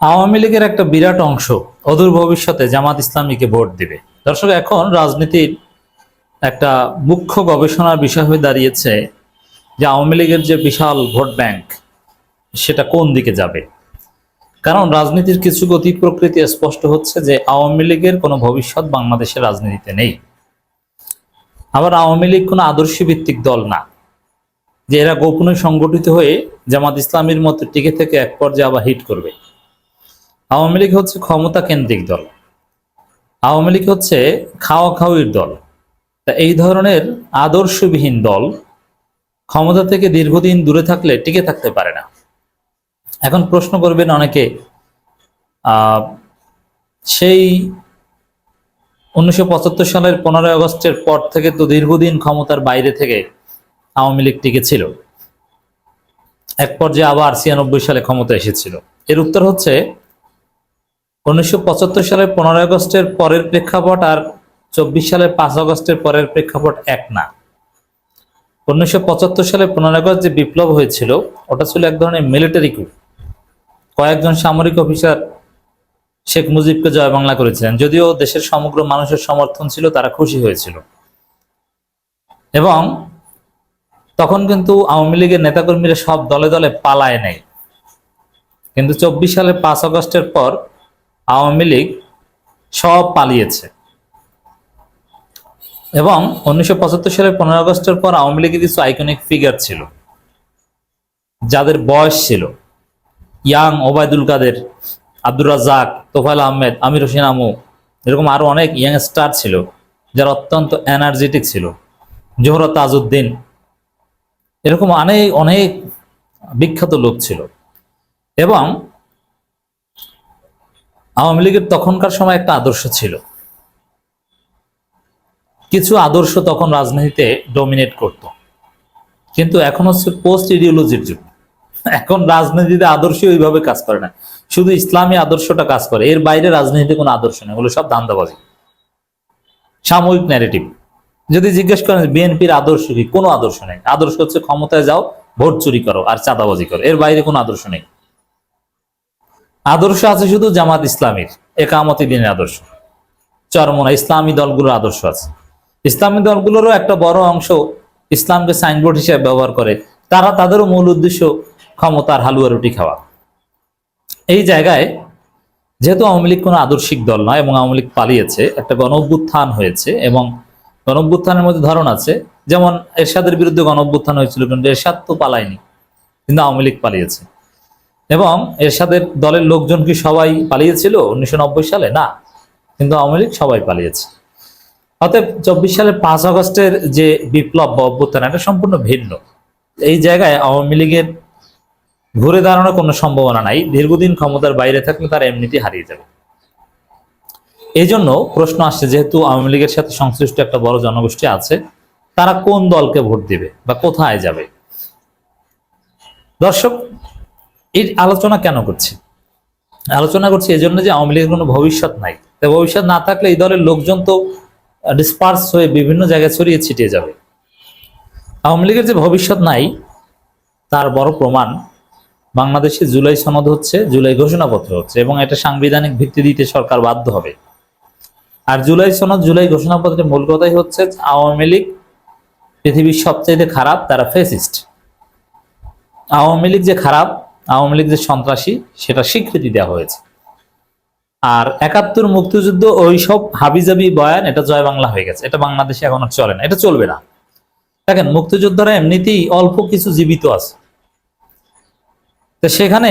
আওয়ামী লীগের একটা বিরাট অংশ অদূর ভবিষ্যতে জামাত ইসলামীকে ভোট দিবে। দর্শক, এখন রাজনীতির একটা মুখ্য গবেষণার বিষয় হয়ে দাঁড়িয়েছে যে আওয়ামী লীগের যে বিশাল ভোট ব্যাংক, সেটা কোন দিকে যাবে? কারণ রাজনীতির কিছু গতি প্রকৃতি স্পষ্ট হচ্ছে যে আওয়ামী লীগের কোনো ভবিষ্যৎ বাংলাদেশের রাজনীতিতে নেই। আবার আওয়ামী লীগ কোনো আদর্শ ভিত্তিক দল না, যে এরা গোপনে সংগঠিত হয়ে জামাত ইসলামীর মতো টিকে থেকে এক পর্যায়ে আবার হিট করবে। আওয়ামী লীগ হচ্ছে ক্ষমতা কেন্দ্রিক দল। আওয়ামী লীগ হচ্ছে খাওয়া খাওয়ির দল। তা এই ধরনের আদর্শবিহীন দল ক্ষমতা থেকে দীর্ঘদিন দূরে থাকলে টিকে থাকতে পারে না। এখন প্রশ্ন করবেন অনেকে সেই উনিশশো পঁচাত্তর সালের পনেরোই আগস্টের পর থেকে তো দীর্ঘদিন ক্ষমতার বাইরে থেকে আওয়ামী লীগ টিকে ছিল। এক পর্যায়ে আবার ছিয়ানব্বই সালে ক্ষমতা এসেছিল। এর উত্তর হচ্ছে উনিশশো সালের পনেরোই আগস্টের পরের প্রেক্ষাপট আর চব্বিশ সালের পাঁচ আগস্টের পরের প্রেক্ষাপট এক না। উনিশশো পঁচাত্তর সালে পনেরোই আগস্ট যে বিপ্লব হয়েছিল, ওটা ছিল এক ধরনের মিলিটারি coup কয়েকজন সামরিক অফিসার শেখ মুজিবকে জয় বাংলা করেছিলেন, যদিও দেশের সমগ্র মানুষের সমর্থন ছিল, তারা খুশি হয়েছিল। এবং তখন কিন্তু আওয়ামী লীগের নেতাকর্মীরা সব দলে দলে পালায় নেই। কিন্তু চব্বিশ সালে পাঁচ আগস্টের পর আওয়ামী লীগ সব পালিয়েছে। এবং উনিশশো সালের পনেরো আগস্টের পর আওয়ামী লীগের কিছু আইকনিক ফিগার ছিল, যাদের বয়স ছিল, ইয়াং ওবায়দুল কাদের, আব্দুর রাজ্জাক, তোফায়েল আহমেদ, আমির হোসেন আমু, এরকম আরও অনেক ইয়াং স্টার ছিল, যারা অত্যন্ত এনার্জেটিক ছিল, জোহরা তাজউদ্দিন, এরকম অনেক অনেক বিখ্যাত লোক ছিল। এবং আওয়ামী লীগের তখনকার সময় একটা আদর্শ ছিল। কিছু আদর্শ তখন রাজনীতিতে ডমিনেট করত। কিন্তু এখন হচ্ছে পোস্ট ইডিওলজির যুগ। এখন রাজনীতিতে আদর্শ ওইভাবে কাজ করে না। শুধু ইসলামী আদর্শটা কাজ করে। এর বাইরে রাজনীতিতে কোনো আদর্শ নেই। ওগুলো সব ধান্দাবাজি। সাময়িক ন্যারেটিভ যদি জিজ্ঞেস করেন বিএনপির আদর্শ কি? কোনো আদর্শ নেই। আদর্শ হচ্ছে ক্ষমতায় যাও, ভোট চুরি করো আর চাঁদাবাজি করো। এর বাইরে কোনো আদর্শ নেই। আদর্শ আছে শুধু জামাত ইসলামীর, একামতি দিনের আদর্শ। চরমনা ইসলামী দলগুলোর আদর্শ আছে। ইসলামী দলগুলোরও একটা বড় অংশ ইসলামকে সাইনবোর্ড হিসেবে ব্যবহার করে। তারা তাদেরও মূল উদ্দেশ্য ক্ষমতার হালুয়া রুটি খাওয়া। এই জায়গায় যেহেতু আওয়ামী লীগ কোনো আদর্শিক দল নয় এবং আওয়ামী লীগ পালিয়েছে, একটা গণ অভ্যুত্থান হয়েছে এবং গণ অভ্যুত্থানের মধ্যে ধরন আছে। যেমন এরশাদের বিরুদ্ধে গণ অভ্যুত্থান হয়েছিল কিন্তু এরশাদ তো পালায়নি, কিন্তু আওয়ামী লীগ পালিয়েছে। এবং এরশাদের দলের লোকজন কি সবাই পালিয়েছিল? উনিশশো সালে? না। কিন্তু আওয়ামী লীগ সবাই পালিয়েছে। অতএব চব্বিশ সালের পাঁচ আগস্টের যে বিপ্লব বা অভ্যুত্থান, এটা সম্পূর্ণ ভিন্ন। এই জায়গায় আওয়ামী লীগের ঘুরে দাঁড়ানোর কোনো সম্ভাবনা নাই। দীর্ঘদিন ক্ষমতার বাইরে থাকলে তারা এমনিতেই হারিয়ে যাবে। এই জন্য প্রশ্ন আসছে, যেহেতু আওয়ামী লীগের সাথে সংশ্লিষ্ট একটা বড় জনগোষ্ঠী আছে, তারা কোন দলকে ভোট দিবে বা কোথায় যাবে? দর্শক এই আলোচনা কেন করছি? আলোচনা করছি এই জন্য যে আওয়ামী লীগের কোনো ভবিষ্যৎ নাই। ভবিষ্যৎ না থাকলে এই দলের লোকজন তো ডিসপার্স হয়ে বিভিন্ন জায়গায় ছড়িয়ে ছিটিয়ে যাবে। আওয়ামী লীগের যে ভবিষ্যৎ নাই, তার বড় প্রমাণ বাংলাদেশে জুলাই সনদ হচ্ছে, জুলাই ঘোষণাপত্র হচ্ছে এবং এটা সাংবিধানিক ভিত্তি দিতে সরকার বাধ্য হবে। আর জুলাই সনদ, জুলাই ঘোষণাপত্রের মূল কথাই হচ্ছে আওয়ামী লীগ পৃথিবীর সবচাইতে খারাপ, তারা ফেসিস্ট আওয়ামী লীগ যে খারাপ আওয়ামী লীগ যে সন্ত্রাসী, সেটা স্বীকৃতি দেওয়া হয়েছে। আর একাত্তর মুক্তিযুদ্ধ ওই সব হাবিজাবি বয়ান, এটা জয় বাংলা হয়ে গেছে। এটা বাংলাদেশে এখন চলে না, এটা চলবে না। দেখেন, মুক্তিযোদ্ধারা এমনিতেই অল্প কিছু জীবিত আছে। তো সেখানে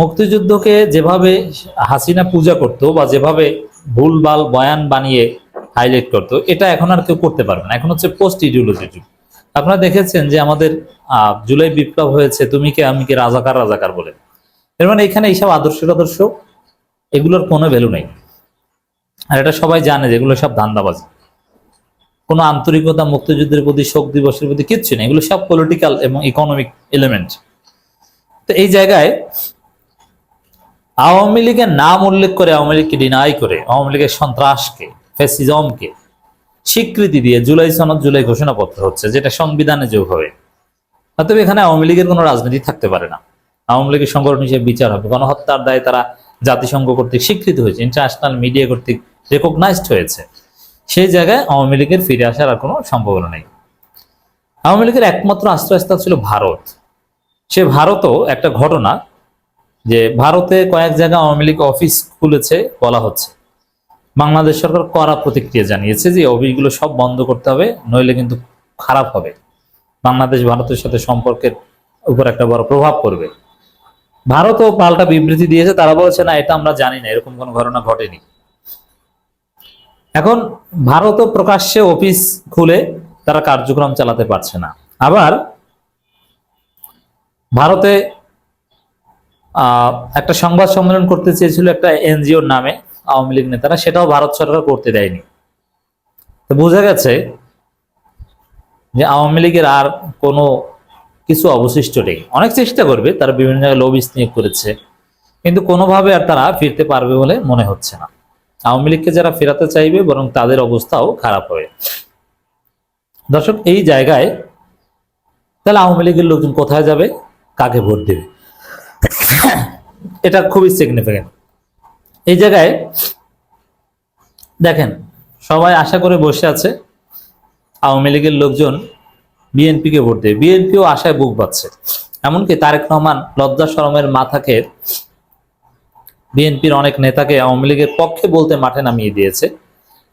মুক্তিযুদ্ধকে যেভাবে হাসিনা পূজা করতো বা যেভাবে ভুলভাল বয়ান বানিয়ে হাইলাইট করতো, এটা এখন আর কেউ করতে পারবে না। এখন হচ্ছে পোস্ট ইডিওলজির যুগ। আপনারা দেখেছেন যে আমাদের জুলাই বিপ্লব হয়েছে, তুমি কে, আমি কে, রাজাকার রাজাকার বলে। এর মানে এখানে এইসব আদর্শ আদর্শ এগুলোর কোনো ভ্যালু নেই। আর এটা সবাই জানে যে এগুলো সব ধান্দাবাজি। কোনো আন্তরিকতা, মুক্তিযুদ্ধের প্রতি, শোক দিবসের প্রতি কিচ্ছু নেই। এগুলো সব পলিটিক্যাল এবং ইকোনমিক এলিমেন্ট তো এই জায়গায় আওয়ামী লীগের নাম উল্লেখ করে, আওয়ামী লীগকে ডিনাই করে, আওয়ামী লীগের সন্ত্রাসকে ফেসিজমকে স্বীকৃতি দিয়ে জুলাই সনদ, জুলাই ঘোষণাপত্র হচ্ছে, যেটা সংবিধানে যোগ হবে। অতএব এখানে আওয়ামী লীগের কোনো রাজনীতি থাকতে পারে না। আওয়ামী লীগের সংগঠন হিসেবে বিচার হবে। গণহত্যার দায়ে তারা জাতিসংঘ কর্তৃক স্বীকৃত হয়েছে ইন্টারন্যাশনাল মিডিয়া কর্তৃক রেকগনাইজড হয়েছে। সেই জায়গায় আওয়ামী লীগের ফিরে আসার আর কোনো সম্ভাবনা নেই। আওয়ামী লীগের একমাত্র আশ্রয়স্থল ছিল ভারত। সে ভারতও একটা ঘটনা যে ভারতে কয়েক জায়গায় আওয়ামী লীগ অফিস খুলেছে বলা হচ্ছে। বাংলাদেশ সরকার কড়া প্রতিক্রিয়া জানিয়েছে যে অফিসগুলো সব বন্ধ করতে হবে, নইলে কিন্তু খারাপ হবে। বাংলাদেশ, ভারতের সাথে সম্পর্কের উপর একটা বড় প্রভাব পড়বে। ভারতও পাল্টা বিবৃতি দিয়েছে, তারা বলছে, না, এটা আমরা জানি না, এরকম কোনো ঘটনা ঘটেনি। এখন ভারতও প্রকাশ্যে অফিস খুলে তারা কার্যক্রম চালাতে পারছে না। আবার ভারতে একটা সংবাদ সম্মেলন করতে চেয়েছিল একটা এনজিওর নামে। আওয়ামী লীগ নেতারা সেটাও ভারত সরকার করতে দেয়নি। তো বোঝা গেছে যে আওয়ামী লীগের আর কোনো কিছু অবশিষ্ট নেই। অনেক চেষ্টা করবে, তারা বিভিন্ন জায়গায় লবিস নিয়োগ করেছে, কিন্তু কোনোভাবে আর তারা ফিরতে পারবে বলে মনে হচ্ছে না। আওয়ামী লীগকে যারা ফেরাতে চাইবে, বরং তাদের অবস্থাও খারাপ হবে। দর্শক, এই জায়গায় তাহলে আওয়ামী লীগের লোকজন কোথায় যাবে? কাকে ভোট দেবে? এটা খুবই সিগনিফিকেন্ট এই জায়গায় দেখেন, সবাই আশা করে বসে আছে, আওয়ামী লীগের লোকজন বিএনপিকে ভোট দেবে বিএনপিও আশায় বুক পাচ্ছে এমনকি তারেক রহমান লজ্জা শরমের মাথাকে বিএনপির অনেক নেতাকে আওয়ামী লীগের পক্ষে বলতে মাঠে নামিয়ে দিয়েছে।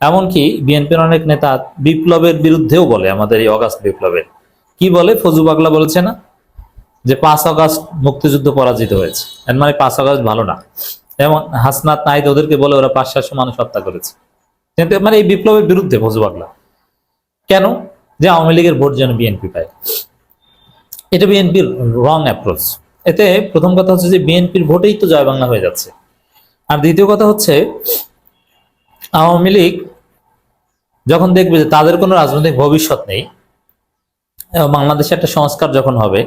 এমনকি বিএনপির অনেক নেতা বিপ্লবের বিরুদ্ধেও বলে, আমাদের এই অগাস্ট বিপ্লবের। কি বলে? ফজু পাগলা বলেছে না? যে পাঁচ অগাস্ট মুক্তিযুদ্ধ পরাজিত হয়েছে। এর মানে পাঁচ অগাস্ট ভালো না। যেমন হাসনাত নাইদ ওদেরকে বলে ওরা পাঁচ, সাতশো মানুষ হত্যা করেছে। কিন্তু মানে এই বিপ্লবের বিরুদ্ধে ফজু পাগলা। কেন? যে আওয়ামী লীগের ভোট যেন বিএনপি পায়। এটা বিএনপির রং অ্যাপ্রোচ এতে প্রথম কথা হচ্ছে যে বিএনপির ভোটেই তো জয় বাংলা হয়ে যাচ্ছে। আর দ্বিতীয় কথা হচ্ছে, আওয়ামী লীগ যখন দেখবে যে তাদের কোনো রাজনৈতিক ভবিষ্যৎ নেই, বাংলাদেশে একটা সংস্কার যখন হবে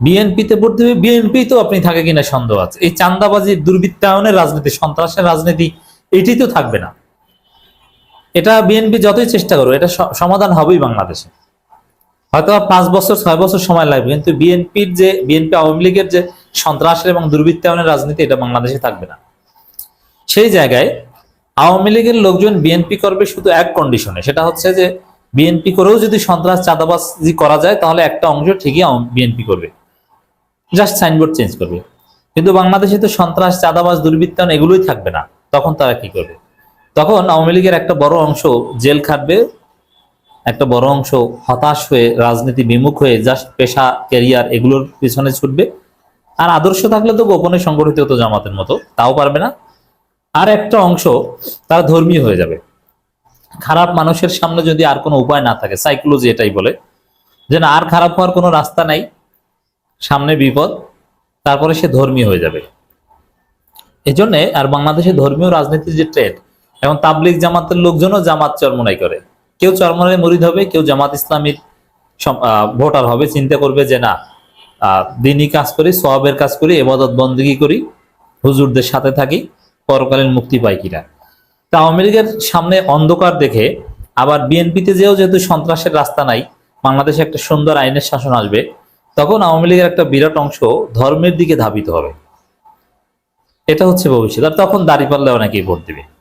বিএনপিতে ভোট দেবে বিএনপি তো আপনি থাকে কিনা সন্দেহ আছে। এই চান্দাবাজি দুর্বৃত্তায়নের রাজনীতি, সন্ত্রাসের রাজনীতি এটি তো থাকবে না। এটা বিএনপি যতই চেষ্টা করো এটা সমাধান হবেই বাংলাদেশে। হয়তো পাঁচ বছর, ছয় বছর সময় লাগবে, কিন্তু বিএনপির যে, বিএনপি আওয়ামী লীগের যে সন্ত্রাসের এবং দুর্বৃত্তায়নের রাজনীতি, এটা বাংলাদেশে থাকবে না। সেই জায়গায় আওয়ামী লীগের লোকজন বিএনপি করবে শুধু এক কন্ডিশনে সেটা হচ্ছে যে বিএনপি করেও যদি সন্ত্রাস, চাঁদাবাজি করা যায়, তাহলে একটা অংশ ঠিকই বিএনপি করবে। জাস্ট সাইনবোর্ড চেঞ্জ করবে। কিন্তু বাংলাদেশে তো সন্ত্রাস, চাঁদাবাজ, দুর্বৃত্তায়ন এগুলোই থাকবে না। তখন তারা কি করবে? তখন আওয়ামী লীগের একটা বড় অংশ জেল খাটবে, একটা বড় অংশ হতাশ হয়ে, রাজনীতি বিমুখ হয়ে জাস্ট পেশা ক্যারিয়ার এগুলোর পিছনে ছুটবে। আর আদর্শ থাকলে তো গোপনে সংগঠিত হতো জামাতের মতো, তাও পারবে না। আর একটা অংশ তারা ধর্মীয় হয়ে যাবে। খারাপ মানুষের সামনে যদি আর কোনো উপায় না থাকে সাইকোলজি এটাই বলে, যে না, আর খারাপ হওয়ার কোনো রাস্তা নাই। সামনে বিপদ, তারপরে সে ধর্মীয় হয়ে যাবে। এই জন্যে আর বাংলাদেশে ধর্মীয় রাজনীতির যে ট্রেড এবং তাবলিগ জামাতের লোকজনও জামাত চরমনাই করে। কেউ চরমনাই মরিদ হবে, কেউ জামাত ইসলামীর ভোটার হবে। চিন্তা করবে যে না দিনই কাজ করি সবের কাজ করি, এবাদত বন্দী করি, হুজুরদের সাথে থাকি, পরকালীন মুক্তি পাই কিনা। তা আওয়ামী লীগের সামনে অন্ধকার দেখে আবার বিএনপিতে যেও যেহেতু সন্ত্রাসের রাস্তা নাই, বাংলাদেশে একটা সুন্দর আইনের শাসন আসবে তখন আওয়ামী লীগের একটা বিরাট অংশ ধর্মের দিকে ধাবিত হবে। এটা হচ্ছে ভবিষ্যৎ। আর তখন দাঁড়িপাল্লে অনেকেই ভোট দিবে।